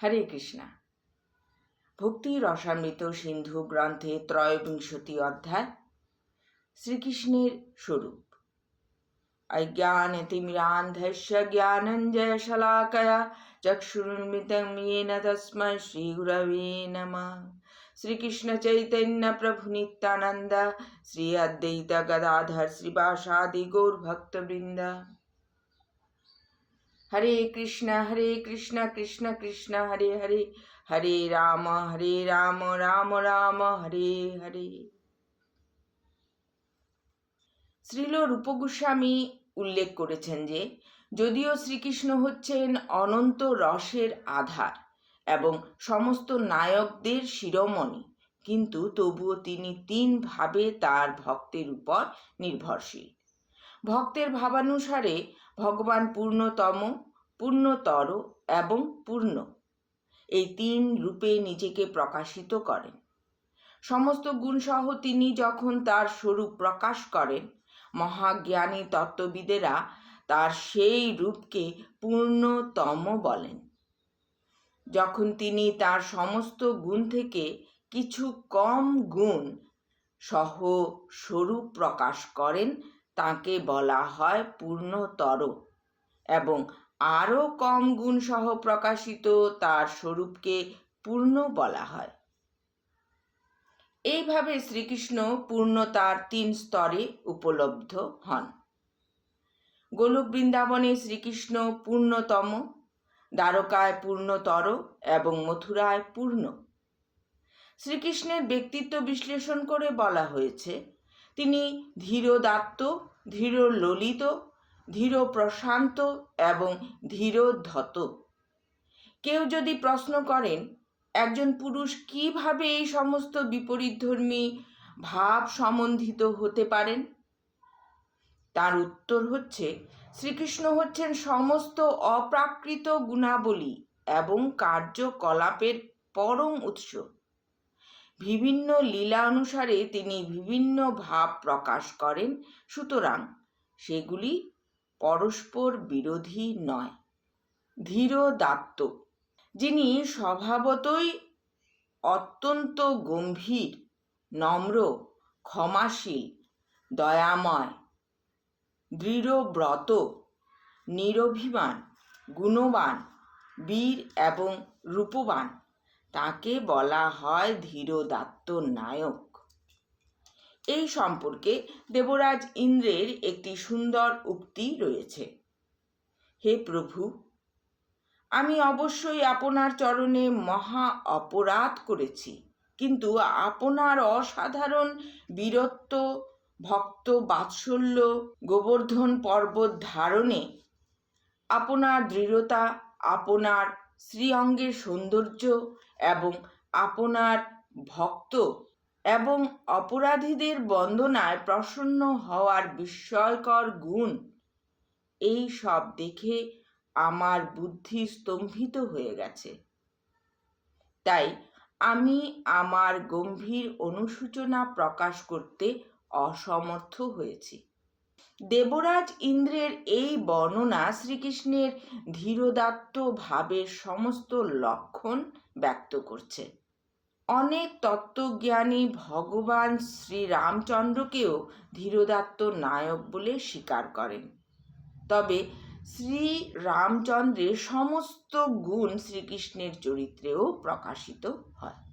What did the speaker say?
হরে কৃষ্ণা ভক্তি রসামৃত সিন্ধু গ্রন্থে ত্রয়োবিংশতি অধ্যায় শ্রীকৃষ্ণের স্বরূপ अज्ञानतिमिरान्धस्य ज्ञानञ्जयशलाकया चक्षुरुन्मितं येन तस्मै श्रीगुरवे नमः श्रीकृष्णचैतन्यप्रभुनित्यानन्द श्री अद्वैत गदाधर श्रीवासादि गौरभक्तवृन्द হরে কৃষ্ণ হরে কৃষ্ণ কৃষ্ণ কৃষ্ণ, হরে হরে হরে রাম হরে রাম রাম রাম, হরে হরে। শ্রীল রূপগোস্বামী উল্লেখ করেছেন যে, যদিও শ্রীকৃষ্ণ হচ্ছেন অনন্ত রসের আধার এবং সমস্ত নায়কদের শিরোমণি, কিন্তু তবুও তিনি তিনভাবে তার ভক্তের উপর নির্ভরশীল। ভক্তের ভাবানুসারে ভগবান পূর্ণতম, পূর্ণতর এবং পূর্ণ। এই তিন রূপে নিজেকে প্রকাশিত করেন। সমস্ত গুণসহ তিনি যখন তার স্বরূপ প্রকাশ করেন, মহাজ্ঞানী তত্ত্ববিদেরা তার সেই রূপকে পূর্ণতম বলেন। যখন তিনি তার সমস্ত গুণ থেকে কিছু কম গুণ সহ স্বরূপ প্রকাশ করেন তাকে বলা হয় পূর্ণতর এবং আরও কম গুণ সহ প্রকাশিত তার স্বরূপকে পূর্ণ বলা হয়। এইভাবে শ্রীকৃষ্ণ পূর্ণতার তিন স্তরে উপলব্ধ হন। গোলক বৃন্দাবনে শ্রীকৃষ্ণ পূর্ণতম, দ্বারকায় পূর্ণতর এবং মথুরায় পূর্ণ। শ্রীকৃষ্ণের ব্যক্তিত্ব বিশ্লেষণ করে বলা হয়েছে তিনি ধীরদাত্ত ধীর ললিত ধীর প্রশান্ত এবং ধীরধত কেউ যদি প্রশ্ন করেন, একজন পুরুষ কীভাবে এই সমস্ত বিপরীতধর্মী ভাব সম্বন্ধিত হতে পারেন? তার উত্তর হচ্ছে, শ্রীকৃষ্ণ হচ্ছেন সমস্ত অপ্রাকৃত গুণাবলী এবং কার্যকলাপের পরম উৎস। বিভিন্ন লীলা অনুসারে তিনি বিভিন্ন ভাব প্রকাশ করেন। সুতরাং সেগুলি পরস্পর বিরোধী নয়, ধীর দাত্ত, যিনি স্বভাবতই অত্যন্ত গম্ভীর, নম্র, ক্ষমাশীল, দয়াময়, দৃঢ়ব্রত, নিরভিমান, গুণবান, বীর এবং রূপবান। তাকে বলা হয় ধীরদাত্ত নায়ক। এই সম্পর্কে দেবরাজ ইন্দ্রের একটি সুন্দর উক্তি রয়েছে। হে প্রভু, আমি অবশ্যই আপনার চরণে মহা অপরাধ করেছি, কিন্তু আপনার অসাধারণ বীরত্ব, ভক্ত বাৎসল্য, গোবর্ধন পর্বত ধারণে আপনার দৃঢ়তা, আপনার শ্রীঅঙ্গের সৌন্দর্য এবং আপনার ভক্ত এবং অপরাধীদের বন্দনায় প্রসন্ন হওয়ার বিস্ময়কর গুণ। এই সব দেখে আমার বুদ্ধি স্তম্ভিত হয়ে গেছে। তাই আমি আমার গম্ভীর অনুসূচনা প্রকাশ করতে অসমর্থ হয়েছি। দেবরাজ ইন্দ্রের এই বর্ণনা শ্রীকৃষ্ণের ধীরদাত্ত ভাবের সমস্ত লক্ষণ ব্যক্ত করছে। অনেক তত্ত্বজ্ঞানী ভগবান শ্রীরামচন্দ্রকেও ধীরদাত্ত নায়ক বলে স্বীকার করেন। তবে শ্রী রামচন্দ্রের সমস্ত গুণ শ্রীকৃষ্ণের চরিত্রেও প্রকাশিত হয়।